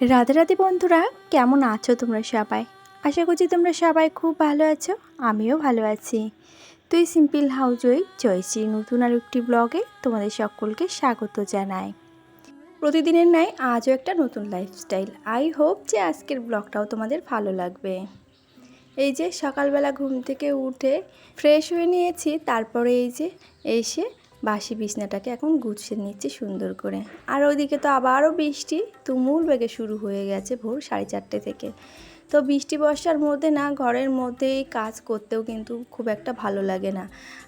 রাধে রাধে বন্ধুরা, কেমন আছো তোমরা সবাই? আশা করছি তোমরা সবাই খুব ভালো আছো, আমিও ভালো আছি। তুই সিম্পল হাউজই জয়শ্রী নতুন আর একটি ব্লগে তোমাদের সকলকে স্বাগত জানাই। প্রতিদিনের ন্যায় আজও একটা নতুন লাইফস্টাইল আই হোপ যে আজকের ব্লগটাও তোমাদের ভালো লাগবে। এই যে সকালবেলা ঘুম থেকে উঠে ফ্রেশ হয়ে নিয়েছি, তারপরে এই যে এসে বাসি বিছনাটাকে এখন গুছিয়ে নিচ্ছি সুন্দর করে। আর ওইদিকে তো আবারও বৃষ্টি তুমুল বেগে শুরু হয়ে গেছে ভোর সাড়ে চারটে থেকে। তো বৃষ্টি বর্ষার মধ্যে না, ঘরের মধ্যেই কাজ করতেও কিন্তু খুব একটা ভালো লাগে না।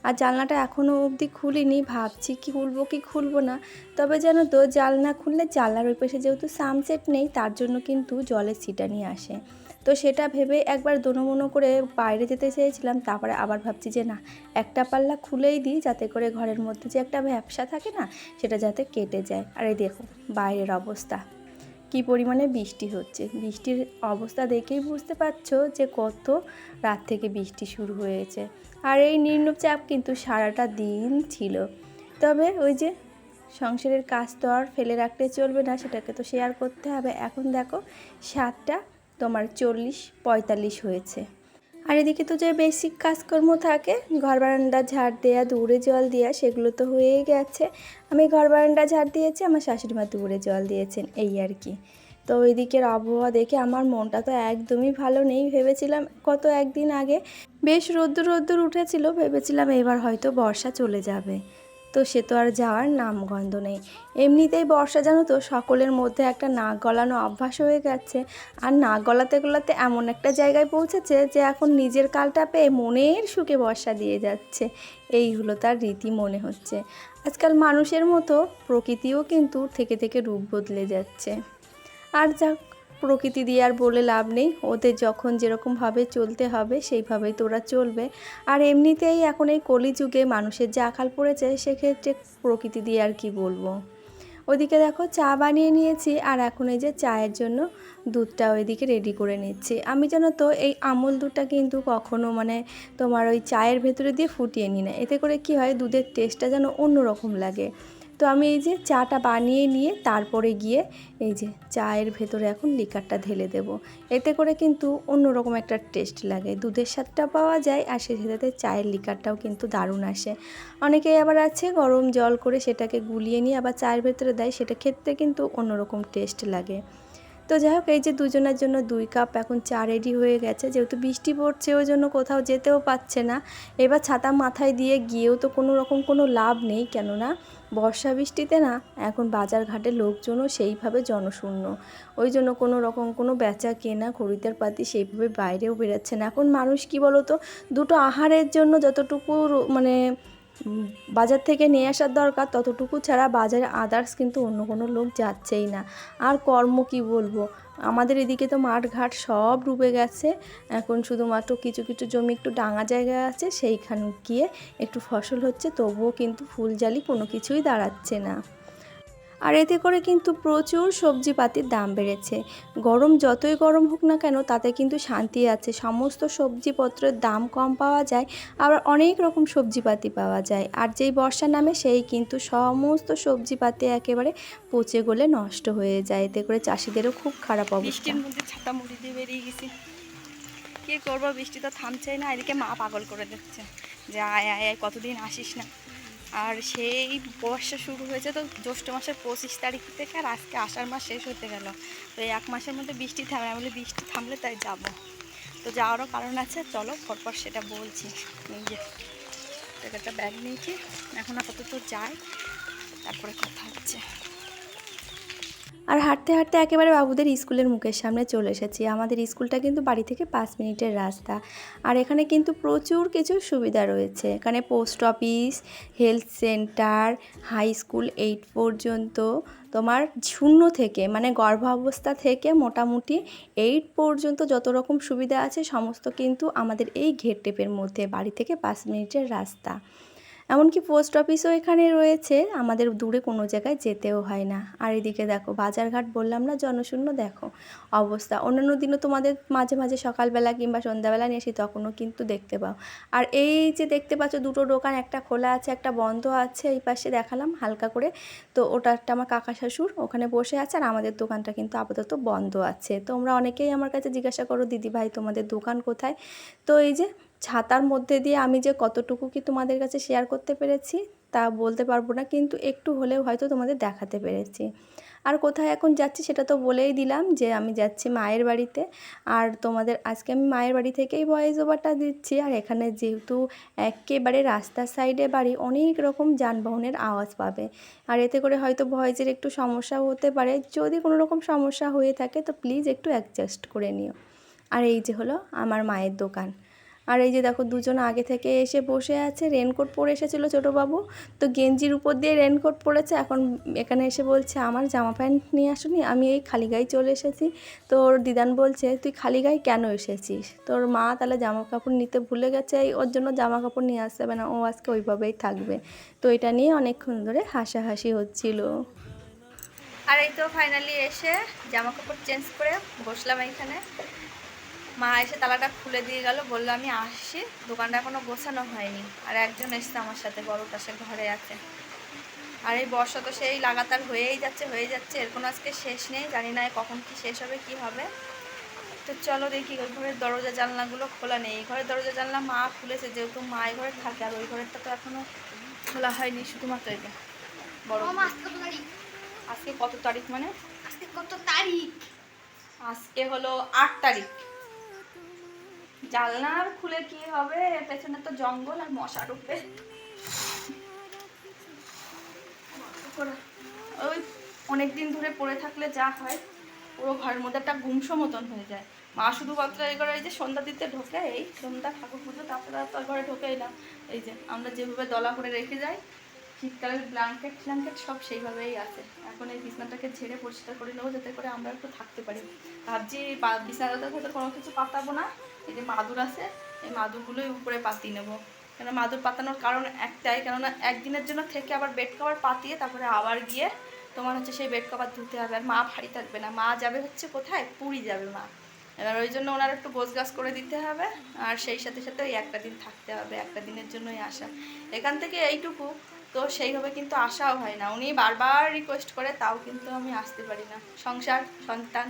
আর জানলাটা এখনও অবধি খুলিনি, ভাবছি কি খুলবো কি খুলবো না। তবে যেন তো জানলা খুললে জানলার ওই পাশে যেহেতু সানসেট নেই, তার জন্য কিন্তু জলের ছিটানি আসে। তো সেটা ভেবে একবার দোনোমনো করে বাইরে যেতে চেয়েছিলাম, তারপরে আবার ভাবছি যে না, একটা পাল্লা খুলেই দিই যাতে করে ঘরের মধ্যে যে একটা ব্যবসা থাকে না, সেটা যাতে কেটে যায়। আর এই দেখো, বাইরের অবস্থা। কি পরিমাণে বৃষ্টি হচ্ছে। বৃষ্টির অবস্থা দেখেই বুঝতে পারছ যে কত রাত থেকে বৃষ্টি শুরু হয়েছে। আর এই নিম্নচাপ কিন্তু সারাটা দিন ছিল। তবে ওই যে সংসারের কাজ তো আর ফেলে রাখলে চলবে না, সেটাকে তো শেয়ার করতে হবে। এখন দেখো, সাতটা তোমার চল্লিশ, পঁয়তাল্লিশ হয়েছে। আর এদিকে তো যে বেসিক কাজকর্ম থাকে, ঘর বারান্দা ঝাড় দেওয়া দূরে জল দেওয়া সেগুলো তো হয়েই গেছে। আমি ঘর বারান্দা ঝাড় দিয়েছি, আমার শাশুড়ি মা দূরে জল দিয়েছেন, এই আর কি। তো ওই দিকের আবহাওয়া দেখে আমার মনটা তো একদমই ভালো নেই, ভেবেছিলাম কত একদিন আগে বেশ রোদ্দুর রোদ্দুর উঠেছিল, ভেবেছিলাম এবার হয়তো বর্ষা চলে যাবে। তো সে তো আর যাওয়ার নামগন্ধ নেই। এমনিতেই বর্ষা জানো তো, সকলের মধ্যে একটা নাক গলানো অভ্যাস হয়ে গেছে। আর নাক গলাতে গলাতে এমন একটা জায়গায় পৌঁছেছে যে এখন নিজের কালটা পেয়ে মনের সুখে বর্ষা দিয়ে যাচ্ছে। এই হলো তার রীতি মনে হচ্ছে। আজকাল মানুষের মতো প্রকৃতিও কিন্তু থেকে থেকে রূপ বদলে যাচ্ছে। আর যাক প্রকৃতি দিয়ে আর বলে লাভ নেই। ওদের যখন যেরকমভাবে চলতে হবে, সেইভাবেই তোরা চলবে। আর এমনিতেই এখন এই কলিযুগে মানুষের যে আকাল পড়েছে, সেক্ষেত্রে প্রকৃতি দিয়ে আর কি বলব। ওইদিকে দেখো, চা বানিয়ে নিয়েছি আর এখন এই যে চায়ের জন্য দুধটা ওইদিকে রেডি করে নিচ্ছি। আমি জানো তো, এই আমুল দুধটা কিন্তু কখনো মানে তোমার ওই চায়ের ভেতরে দিয়ে ফুটিয়ে নিই না। এতে করে কি হয়, দুধের টেস্টটা যেন অন্যরকম লাগে। তো আমি এই যে চাটা বানিয়ে নিয়ে তারপরে গিয়ে এই যে চায়ের ভেতরে এখন লিকারটা ঢেলে দেব। এতে করে কিন্তু অন্যরকম একটা টেস্ট লাগে। দুধের স্বাদটা পাওয়া যায় আর সেই সাথে চায়ের লিকারটাও কিন্তু দারুণ আসে। অনেকেই আবার আছে গরম জল করে সেটাকে গুলিয়ে নিয়ে আবার চায়ের ভেতরে দেয়, সেটা ক্ষেত্রে কিন্তু অন্যরকম টেস্ট লাগে। তো যাই হোক, এই যে দুজনের জন্য দুই কাপ এখন চা রেডি হয়ে গেছে। যেহেতু বৃষ্টি পড়ছে, ওই জন্য কোথাও যেতেও পাচ্ছে না। এবার ছাতা মাথায় দিয়ে গিয়েও তো কোনো রকম কোনো লাভ নেই, কেননা বর্ষা বৃষ্টিতে না এখন বাজার ঘাটে লোকজনও সেইভাবে জনশূন্য। ওই জন্য কোনো রকম কোনো বেচা কেনা, খরিদ্দার পাতি সেইভাবে বাইরেও বেরোচ্ছে না। এখন মানুষ কি বলো তো দুটো আহারের জন্য যতটুকু মানে বাজার থেকে নিয়ে আসার দরকার, ততটুকু ছাড়া বাজারে আদার্স কিন্তু অন্য কোনো লোক যাচ্ছেই না। আর কর্ম কি বলব? আমাদের এদিকে তো মাঠ ঘাট সব ডুবে গেছে। এখন শুধুমাত্র কিছু কিছু জমি একটু ডাঙা জায়গা আছে, সেইখান গিয়ে একটু ফসল হচ্ছে, তবুও কিন্তু ফুলজালি কোনো কিছুই দাঁড়াচ্ছে না। আর এতে করে কিন্তু প্রচুর সবজিপাতির দাম বেড়েছে। গরম যতই গরম হোক না কেন, তাতে কিন্তু শান্তি আছে। সমস্ত সবজিপত্রের দাম কম পাওয়া যায়, আবার অনেক রকম সবজিপাতি পাওয়া যায়। আর যেই বর্ষা নামে, সেই কিন্তু সমস্ত সবজিপাতি একেবারে পচে গলে নষ্ট হয়ে যায়। এতে করে চাষিদেরও খুব খারাপ অবস্থা। মধ্যে ছাতা বেরিয়ে করব? বৃষ্টি তো থামছেই না, এদিকে মা পাগল করে দিচ্ছে। যে, আয় আয় আয়, কতদিন আসিস না। আর সেই বর্ষা শুরু হয়েছে তো জ্যৈষ্ঠ মাসের পঁচিশ তারিখ থেকে আর আজকে আষাঢ় মাস শেষ হতে গেল। তো এই এক মাসের মধ্যে বৃষ্টি থামে, আমি বলি বৃষ্টি থামলে তাই যাব। তো যাওয়ারও কারণ আছে, চলো পরপর সেটা বলছি। যে, একটা ব্যাগ নিয়েছি, এখন আপাতত যাই, তারপরে কথা হচ্ছে। আর হাঁটতে হাঁটতে একেবারে বাবুদের স্কুলের মুখের সামনে চলে এসেছি। আমাদের স্কুলটা কিন্তু বাড়ি থেকে পাঁচ মিনিটের রাস্তা। আর এখানে কিন্তু প্রচুর কিছু সুবিধা রয়েছে। এখানে post office, health centre, high school eight পর্যন্ত। তোমার শূন্য থেকে মানে গর্ভাবস্থা থেকে মোটামুটি এইট পর্যন্ত যত রকম সুবিধা আছে, সমস্ত কিন্তু আমাদের এই ঘের টেপের মধ্যে বাড়ি থেকে পাঁচ মিনিটের রাস্তা। এমনকি পোস্ট অফিসও এখানে রয়েছে। আমাদের দূরে কোনো জায়গায় যেতেও হয় না। আর এদিকে দেখো, বাজারঘাট বললাম না, জনশূন্য দেখো অবস্থা। অন্যান্য দিনও তোমাদের মাঝে মাঝে সকালবেলা কিংবা সন্ধ্যাবেলা নিয়ে আসি, তখনও কিন্তু দেখতে পাও। আর এই যে দেখতে পাচ্ছ, দুটো দোকান, একটা খোলা আছে, একটা বন্ধ আছে, এই পাশে দেখালাম হালকা করে। তো ওটা একটা আমার কাকা শাশুর ওখানে বসে আছে আর আমাদের দোকানটা কিন্তু আপাতত বন্ধ আছে। তোমরা অনেকেই আমার কাছে জিজ্ঞাসা করো দিদি ভাই তোমাদের দোকান কোথায়? তো এই যে ছাতার মধ্যে দিয়ে আমি যে কতটুকু কি তোমাদের কাছে শেয়ার করতে পেরেছি, তা বলতে পারব না, কিন্তু একটু হলেও হয়তো তোমাদের দেখাতে পেরেছি। আর কোথায় এখন যাচ্ছি সেটা তো বলেই দিলাম যে আমি যাচ্ছি মায়ের বাড়িতে। আর তোমাদের আজকে আমি মায়ের বাড়ি থেকেই ভয়েস ওভারটা দিচ্ছি, আর এখানে যেহেতু একেবারে রাস্তার সাইডে বাড়ি, অনেক রকম যানবাহনের আওয়াজ পাবে। আর এতে করে হয়তো ভয়েসের একটু সমস্যাও হতে পারে। যদি কোনো রকম সমস্যা হয়ে থাকে, তো প্লিজ একটু অ্যাডজাস্ট করে নিও। আর এই যে হলো আমার মায়ের দোকান। আর এই যে দেখো দুজন আগে থেকে এসে বসে আছে রেনকোট পরে এসেছিল ছোটোবাবু। তো গেঞ্জির উপর দিয়ে রেনকোট পরেছে, এখন এখানে এসে বলছে, আমার জামা প্যান্ট নিয়ে আসুনি, আমি এই খালি গায়ে চলে এসেছি। তো ওর দিদান বলছে, তুই খালি গায়ে কেন এসেছিস? তোর মা তাহলে জামা কাপড় নিতে ভুলে গেছে, এই ওর জন্য জামা কাপড় নিয়ে আসতে হবে না, ও আজকে ওইভাবেই থাকবে। তো এটা নিয়ে অনেকক্ষণ ধরে হাসাহাসি হচ্ছিল। আর এই তো ফাইনালি এসে জামা কাপড় চেঞ্জ করে বসলাম এইখানে মা এসে তালাটা খুলে দিয়ে গেল বলল আমি আসছি। দোকানটা এখনও গোছানো হয়নি। আর একজন এসছে আমার সাথে বড় পাশে ঘরে আছে। আর এই বর্ষা তো সেই লাগাতার হয়েই যাচ্ছে হয়ে যাচ্ছে। এর কোনো আজকে শেষ নেই জানি না কখন কি শেষ হবে কি হবে। তো চলো দেখি ওই ঘরের দরজা জানলাগুলো খোলা নেই। এই ঘরের দরজা জানলা মা খুলেছে যেহেতু মা এই ঘরে থাকে আর ওই ঘরেরটা তো এখনও খোলা হয়নি শুধুমাত্র এটা বড় মামা আজকে কত তারিখ? আজকে কত তারিখ মানে? আজকে কত তারিখ? আজকে হলো আট তারিখ। জানলার খুলে কি হবে? পেছনে তো জঙ্গল আর মশা ঢুকবে। ওই অনেক দিন ধরে পড়ে থাকলে যা হয়, পুরো ঘরের মধ্যে একটা গুমসো মতন হয়ে যায়। মা শুধুমাত্র এই করে এই যে সন্ধ্যা দিতে ঢোকে, এই সন্ধ্যা ঠাকুর পুজো, তারপরে আর তার ঘরে ঢোকেই না। এই যে আমরা যেভাবে দলা করে রেখে যাই, শীতকালের ব্ল্যাঙ্কেট ফ্ল্যাঙ্কেট সব সেইভাবেই আছে। এখন এই বিছনাটাকে ঝেড়ে পরিষ্কার করে নেব, যাতে করে আমরা একটু থাকতে পারি। ভাবছি বিছানাটার ভেতর কোনো কিছু পাতাবো না। এই যে মাদুর আছে, এই মাদুরগুলোই উপরে পাতি নেব। কেন মাদুর পাতানোর কারণ একটাই, কেননা একদিনের জন্য থেকে আবার বেড কভার পাতিয়ে তারপরে আবার গিয়ে তোমার হচ্ছে সেই বেড কভার ধুতে হবে। আর মা ভারী থাকবে না, মা যাবে হচ্ছে কোথায়? পুরী যাবে মা। এবার ওই জন্য ওনার একটু গোছ গাছ করে দিতে হবে, আর সেই সাথে সাথে ওই একটা দিন থাকতে হবে, একটা দিনের জন্যই আসা। এখান থেকে এইটুকু, তো সেইভাবে কিন্তু আসাও হয় না। উনি বারবার রিকোয়েস্ট করে, তাও কিন্তু আমি আসতে পারি না। সংসার, সন্তান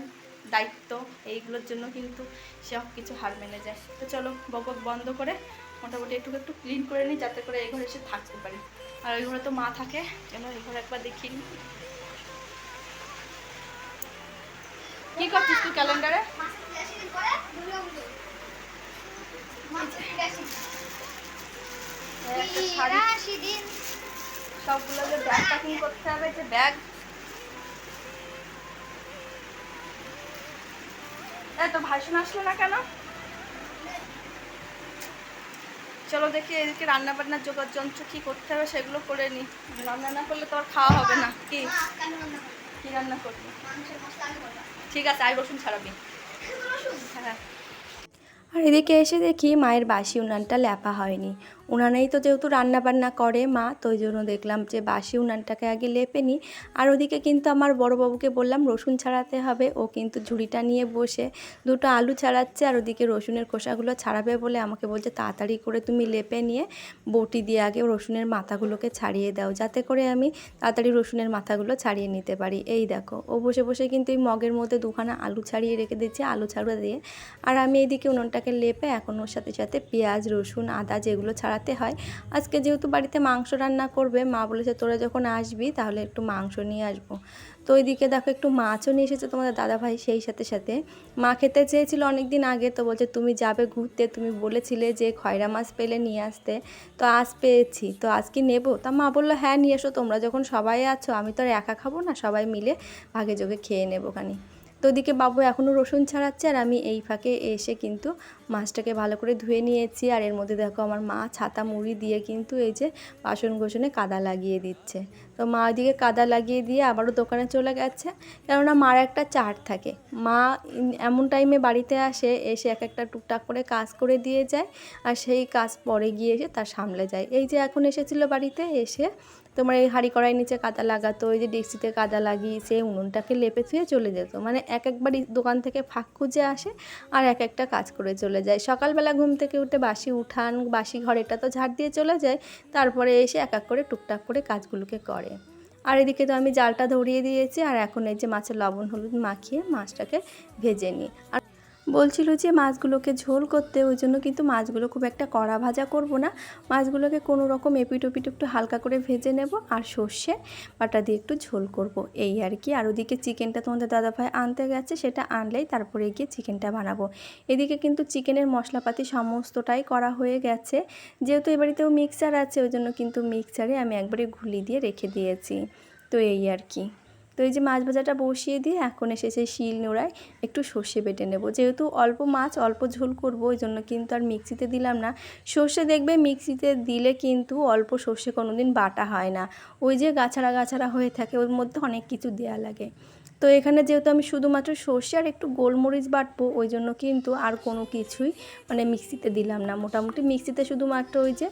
দায়িত্ব, এইগুলোর জন্য কিন্তু সব কিছু হার মেনে যায়। তো চলো, বকবক বন্ধ করে মোটামুটি একটু একটু ক্লিন করে নিই, যাতে করে এই ঘরে এসে থাকতে পারি। আর ওই ঘরে তো মা থাকে, কেন এই ঘরে একবার দেখিয়ে নিই। কি করছিস তুই ক্যালেন্ডারে? সবগুলো যে ব্যাগ প্যাকিং করতে হবে, যে ব্যাগ। এই তো ভাষণ আসলো না কেন? চলো দেখি এদিকে রান্না বান্নার জোগাড় যন্ত্র কি করতে হবে, সেগুলো করে নি। রান্না না করলে তো আর খাওয়া হবে না। কি? কি রান্না করবি? ঠিক আছে, আই রসুন ছাড়াবি। হ্যাঁ। আর এদিকে এসে দেখি মায়ের বাসি উনানটা ল্যাপা হয়নি। উনানেই তো যেহেতু রান্না বান্না করে মা, তো ওই জন্য দেখলাম যে বাসি উনানটাকে আগে লেপে নিই। আর ওদিকে কিন্তু আমার বড় বাবুকে বললাম, রসুন ছাড়াতে হবে, ও কিন্তু ঝুড়িটা নিয়ে বসে দুটো আলু ছাড়াচ্ছে, আর ওদিকে রসুনের খোসাগুলো ছাড়াবে বলে আমাকে বলছে, তাড়াতাড়ি করে তুমি লেপে নিয়ে বটি দিয়ে আগে রসুনের মাথাগুলোকে ছাড়িয়ে দাও, যাতে করে আমি তাড়াতাড়ি রসুনের মাথাগুলো ছাড়িয়ে নিতে পারি। এই দেখো, ও বসে বসে কিন্তু এই মগের মধ্যে দুখানা আলু ছাড়িয়ে রেখে দিচ্ছে, আলু ছাড়া দিয়ে। আর আমি এইদিকে উনুনটাকে লেপে এখন ওর সাথে সাথে পেঁয়াজ, রসুন, আদা যেগুলো ছাড়াতে হয়। আজকে যেহেতু বাড়িতে মাংস রান্না করবে, মা বলেছে তোরা যখন আসবি তাহলে একটু মাংস নিয়ে আসব। তো ওইদিকে দেখো একটু মাছও নিয়ে এসেছে তোমাদের দাদাভাই সেই সাথে সাথে। মা খেতে চেয়েছিল অনেক দিন আগে, তো বলছে তুমি যাবে ঘুরতে, তুমি বলেছিলে যে খয়রা মাছ পেলে নিয়ে আসতে। তো আজ পেয়েছি, তো আজ কি নেব? তা মা বলল হ্যাঁ নিয়ে এসো, তোমরা যখন সবাই আছো, আমি তো আর একা খাব না, সবাই মিলে ভাগে যোগে খেয়ে নেব খানি। তো ওদিকে বাবু এখনও রসুন ছাড়াচ্ছে আর আমি এই ফাঁকে এসে কিন্তু মাছটাকে ভালো করে ধুয়ে নিয়েছি। আর এর মধ্যে দেখো আমার মা ছাতা মুড়ি দিয়ে কিন্তু এই যে বাসন গোসনে কাদা লাগিয়ে দিচ্ছে। তো মা ওইদিকে কাদা লাগিয়ে দিয়ে আবারও দোকানে চলে গেছে। কেননা মার একটা চার থাকে। মা এমন টাইমে বাড়িতে আসে, এসে এক একটা টুকটাক করে কাজ করে দিয়ে যায় আর সেই কাজ পরে গিয়ে এসে তার সামলে যায়। এই যে এখন এসেছিল বাড়িতে, এসে তোমার এই হাঁড়ি কড়াই নিচে কাদা লাগাতো ওই যে ডেক্সিতে কাদা লাগিয়ে সে উনুনটাকে লেপে থুয়ে চলে যেত। মানে এক একবার দোকান থেকে ফাঁক খুঁজে আসে আর এক একটা কাজ করে চলে যায়। সকালবেলা ঘুম থেকে উঠে বাসি উঠান, বাসি ঘরেটা তো ঝাড় দিয়ে চলে যায়, তারপরে এসে এক এক করে টুকটাক করে কাজগুলোকে করে। আর এদিকে তো আমি জালটা ধরিয়ে দিয়েছি, আর এখন এই যে মাছের লবণ হলুদ মাখিয়ে মাছটাকে ভেজে নিই। আর বলছিল যে মাছগুলোকে ঝোল করতে, ওই জন্য কিন্তু মাছগুলো খুব একটা কড়া ভাজা করব না। মাছগুলোকে কোনো রকম এপিট ওপিট একটু হালকা করে ভেজে নেব আর সর্ষে বাটা দিয়ে একটু ঝোল করব। এই আর কি। আর ওদিকে চিকেনটা তোমাদের দাদাভাই আনতে গেছে, সেটা আনলেই তারপরে গিয়ে চিকেনটা বানাবো। এদিকে কিন্তু চিকেনের মশলাপাতি সমস্তটাই করা হয়ে গেছে। যেহেতু এ বাড়িতেও মিক্সার আছে, ওই জন্য কিন্তু মিক্সারে আমি একবারে ঘুলি দিয়ে রেখে দিয়েছি। তো এই আর কি। তো এই যে মাছ ভাজাটা বসিয়ে দিয়ে এখন এসেছে শিল নোড়ায় একটু সর্ষে বেটে নেব। যেহেতু অল্প মাছ, অল্প ঝোল করব, ওই জন্য কিন্তু আর মিক্সিতে দিলাম না। সর্ষে দেখবে মিক্সিতে দিলে কিন্তু অল্প সর্ষে কোনো দিন বাটা হয় না। ওই যে গাছাড়া গাছাড়া হয়ে থাকে, ওর মধ্যে অনেক কিছু দেয়া লাগে। তো এখানে যেহেতু আমি শুধুমাত্র সর্ষে আর একটু গোলমরিচ বাটবো, ওই জন্য কিন্তু আর কোনো কিছুই মানে মিক্সিতে দিলাম না। মোটামুটি মিক্সিতে শুধুমাত্র ওই যে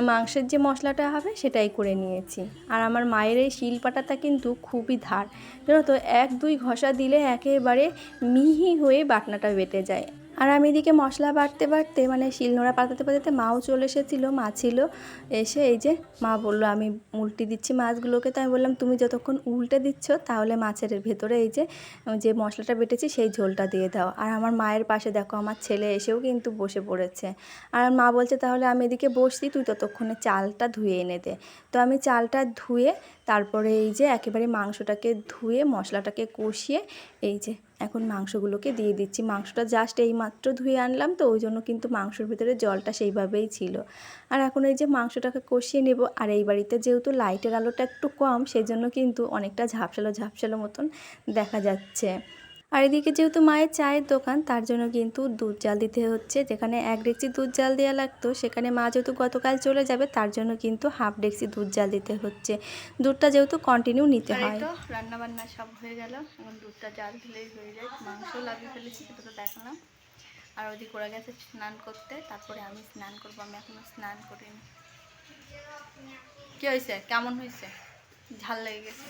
মাংসের যে মশলাটা হবে সেটাই করে নিয়েছি। আর আমার মায়ের এই শিলপাটাটা কিন্তু খুবই ধার। জানো তো, এক দুই ঘষা দিলে একেবারে মিহি হয়ে বাটনাটা বেটে যায়। আর আমি এদিকে মশলা বাড়তে বাড়তে মানে শিলনোড়া পাতাতে পাতাতে মাও চলে এসেছিল, মা ছিল। এসে এই যে মা বলল, আমি উল্টে দিচ্ছি মাছগুলোকে। তো আমি বললাম, তুমি যতক্ষণ উল্টে দিচ্ছ, তাহলে মাছের ভেতরে এই যে যে মশলাটা বেটেছি, সেই ঝোলটা দিয়ে দাও। আর আমার মায়ের পাশে দেখো, আমার ছেলে এসেও কিন্তু বসে পড়েছে। আর মা বলছে, তাহলে আমি এদিকে বসছি, তুই ততক্ষণে চালটা ধুয়ে এনে দে। তো আমি চালটা ধুয়ে, তারপরে এই যে একেবারে মাংসটাকে ধুয়ে, মশলাটাকে কষিয়ে, এই যে এখন মাংসগুলোকে দিয়ে দিচ্ছি। মাংসটা জাস্ট এই মাত্র ধুয়ে আনলাম তো, ওই জন্য কিন্তু মাংসর ভিতরে জলটা সেইভাবেই ছিল। আর এখন এই যে মাংসটাকে কষিয়ে নেব, আর এই বাড়িতে যেহেতু লাইটের আলোটা একটু কম সেই জন্য কিন্তু অনেকটা ঝাপসালো ঝাপসালো মতন দেখা যাচ্ছে। আর এদিকে যেহেতু মায়ের চায়ের দোকান তার জন্য কিন্তু দুধ জাল দিতে হচ্ছে। যেখানে এক ডেকচি দুধ জাল দেওয়া লাগতো সেখানে মা যেহেতু গতকাল চলে যাবে তার জন্য কিন্তু হাফ ডেকচি দুধ জাল দিতে হচ্ছে। দুধটা যেহেতু কন্টিনিউ নিতে হয়। তো রান্না বান্না সব হয়ে গেল। এখন দুধটা জাল দিলেই হয়ে যায়। মাংস লাগিয়ে ফেলেছি সেটা তো দেখালাম। আর ওদিকে ওরা গেছে স্নান করতে তারপরে আমি স্নান করব। আমি এখনও স্নান করিনি। কি হয়েছে? কেমন হয়েছে? ঝাল লেগে গেছে।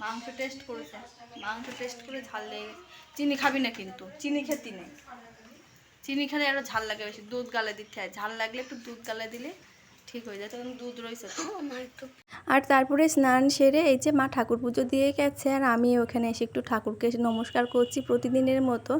মাংস টেস্ট করেছে। মাংস টেস্ট করে ঝাল লেগে গেছে। চিনি খাবি না কিন্তু, চিনি খেতি নেই। চিনি খেলে আরও ঝাল লাগে বেশি, দুধ গালে দিতে হয়। ঝাল লাগলে একটু দুধ গালে দিলে ঠিক হয়ে যায় তখন দুধ রয়েছে আর তারপরে স্নান সেরে এই যে মা ঠাকুর পুজো দিয়ে গেছে আর আমি ওখানে এসে একটু ঠাকুরকে এসে নমস্কার করছি প্রতিদিনের মতো।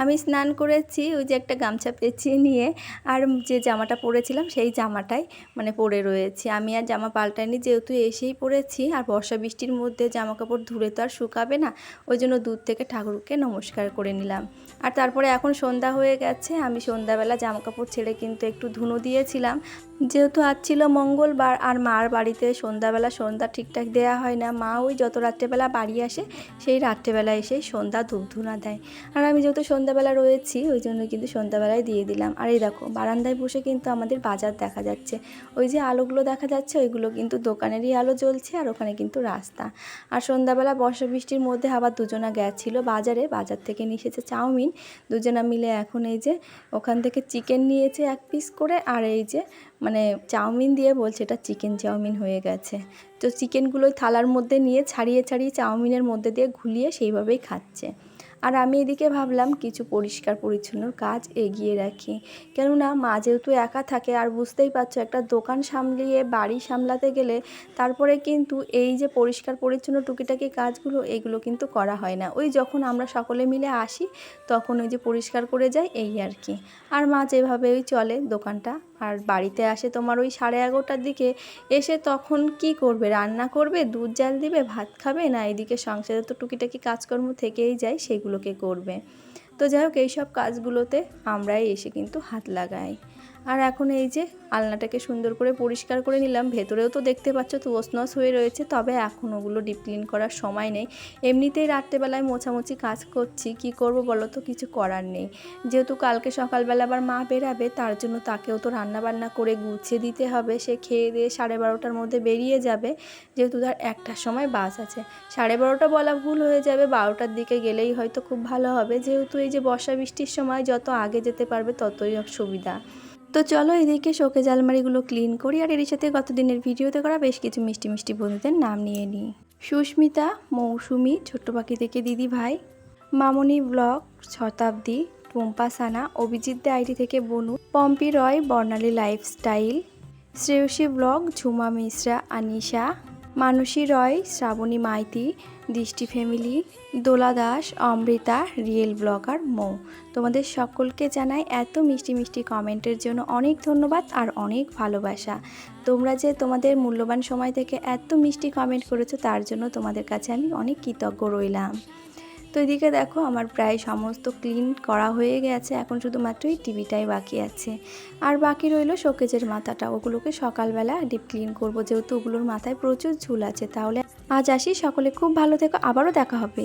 আমি স্নান করেছি ওই যে একটা গামছা পেঁচিয়ে নিয়ে আর যে জামাটা পরেছিলাম সেই জামাটাই মানে পরে রয়েছি। আমি আর জামা পাল্টাইনি যেহেতু এসেই পরেছি আর বর্ষা বৃষ্টির মধ্যে জামা কাপড় ধুলে তো আর শুকাবে না ওই জন্য দূর থেকে ঠাকুরকে নমস্কার করে নিলাম। আর তারপরে এখন সন্ধ্যা হয়ে গেছে আমি সন্ধ্যাবেলা জামা কাপড় ছেড়ে কিন্তু একটু ধুনো দিয়েছিলাম যেহেতু আজ ছিল মঙ্গলবার আর মার বাড়িতে সন্ধ্যাবেলা সন্ধ্যা ঠিকঠাক দেওয়া হয় না, মা ওই যত রাত্রেবেলা বাড়ি আসে, সেই রাত্রেবেলা এসেই সন্ধ্যা ধূপ ধুনা দেয়। আর আমি যেহেতু সন্ধ্যাবেলা রয়েছি, ওই জন্য কিন্তু সন্ধ্যাবেলায় দিয়ে দিলাম। আর এই দেখো, বারান্দায় বসে কিন্তু আমাদের বাজার দেখা যাচ্ছে। ওই যে আলোগুলো দেখা যাচ্ছে, ওইগুলো কিন্তু দোকানেরই আলো জ্বলছে আর ওখানে কিন্তু রাস্তা। আর সন্ধ্যাবেলা বর্ষা বৃষ্টির মধ্যে আবার দুজনা গেছিল বাজারে, বাজার থেকে নিয়ে চাউমিন। দুজনা মিলে এখন এই যে ওখান থেকে চিকেন নিয়েছে এক পিস করে, আর এই যে মানে চাউমিন দিয়ে বলছে, এটা চিকেন চাউমিন হয়ে গেছে। তো চিকেনগুলোই থালার মধ্যে নিয়ে ছাড়িয়ে ছাড়িয়ে চাউমিনের মধ্যে দিয়ে ঘুলিয়ে সেইভাবেই খাচ্ছে। আর আমি এদিকে ভাবলাম, কিছু পরিষ্কার পরিচ্ছন্নর কাজ এগিয়ে রাখি। কেননা মা যেহেতু একা থাকে, আর বুঝতেই পারছ, একটা দোকান সামলিয়ে, বাড়ি সামলাতে গেলে তারপরে কিন্তু এই যে পরিষ্কার পরিচ্ছন্ন টুকিটাকি কাজগুলো, এগুলো কিন্তু করা হয় না। ওই যখন আমরা সকলে মিলে আসি, তখন ওই যে পরিষ্কার করে যাই, এই আর কি। আর মা যেভাবে ওই চলে, দোকানটা আর বাড়িতে আসে তোমার ওই সাড়ে এগারোটার দিকে, এসে তখন কি করবে? রান্না করবে? দুধ জাল দিবে? ভাত খাবে? না, এদিকে সংসারে তো টুকিটাকি কাজকর্ম থেকেই যায়, সেগুলোকে করবে। তো যাই হোক, এইসব কাজগুলোতে আমরাই এসে কিন্তু হাত লাগাই। আর এখন এই যে আলনাটাকে সুন্দর করে পরিষ্কার করে নিলাম। ভেতরেও তো দেখতে পাচ্ছ তুবসনস হয়ে রয়েছে, তবে এখন ওগুলো ডিপ ক্লিন করার সময় নেই। এমনিতেই রাত্রেবেলায় মোছামুছি কাজ করছি, কি করব বলো তো? কিছু করার নেই। যেহেতু কালকে সকালবেলা আবার মা বেরাবে, তার জন্য তাকেও তো রান্না বান্না করে গুছিয়ে দিতে হবে। সে খেয়ে দিয়ে সাড়ে বারোটার মধ্যে বেরিয়ে যাবে। যেহেতু তার একটার সময় বাস আছে। সাড়ে বারোটা বলা ভুল হয়ে যাবে, বারোটার দিকে গেলেই হয়তো খুব ভালো হবে। যেহেতু এই যে বর্ষা বৃষ্টির সময় যত আগে যেতে পারবে ততই সুবিধা। তো চলো এদিকে শোকেজ আলমারিগুলো ক্লিন করি আর এর সাথে গত দিনের ভিডিওতে করা বেশ কিছু মিষ্টি মিষ্টি বন্ধুদের নাম নিয়ে নিই। সুস্মিতা, মৌসুমি, ছোট্ট পাখি থেকে দিদি ভাই, মামনি ব্লক শতাব্দী, টুম্পা সানা, অভিজিৎ দে আইডি থেকে Bonu, Pampi Roy, Barnali lifestyle, Shreyashi blog Jhuma Mishra, Anisha Mansi Roy, Shrabani Maiti, Drishti family, Dola Das, Amrita, real blogger মো। তোমাদের সকলকে জানাই এত মিষ্টি মিষ্টি কমেন্টের জন্য অনেক ধন্যবাদ আর অনেক ভালোবাসা। তোমরা যে তোমাদের মূল্যবান সময় থেকে এত মিষ্টি কমেন্ট করেছ তার জন্য তোমাদের কাছে আমি অনেক কৃতজ্ঞ রইলাম। তো এদিকে দেখো আমার প্রায় সমস্ত ক্লিন করা হয়ে গেছে, এখন শুধুমাত্র এই টিভিটাই বাকি আছে। আর বাকি রইল শোকেজের মাথাটা, ওগুলোকে সকালবেলা ডিপ ক্লিন করব, যেহেতু ওগুলোর মাথায় প্রচুর ঝুল আছে, তাহলে আজ আসি, সকলে খুব ভালো থেকো, আবারও দেখা হবে।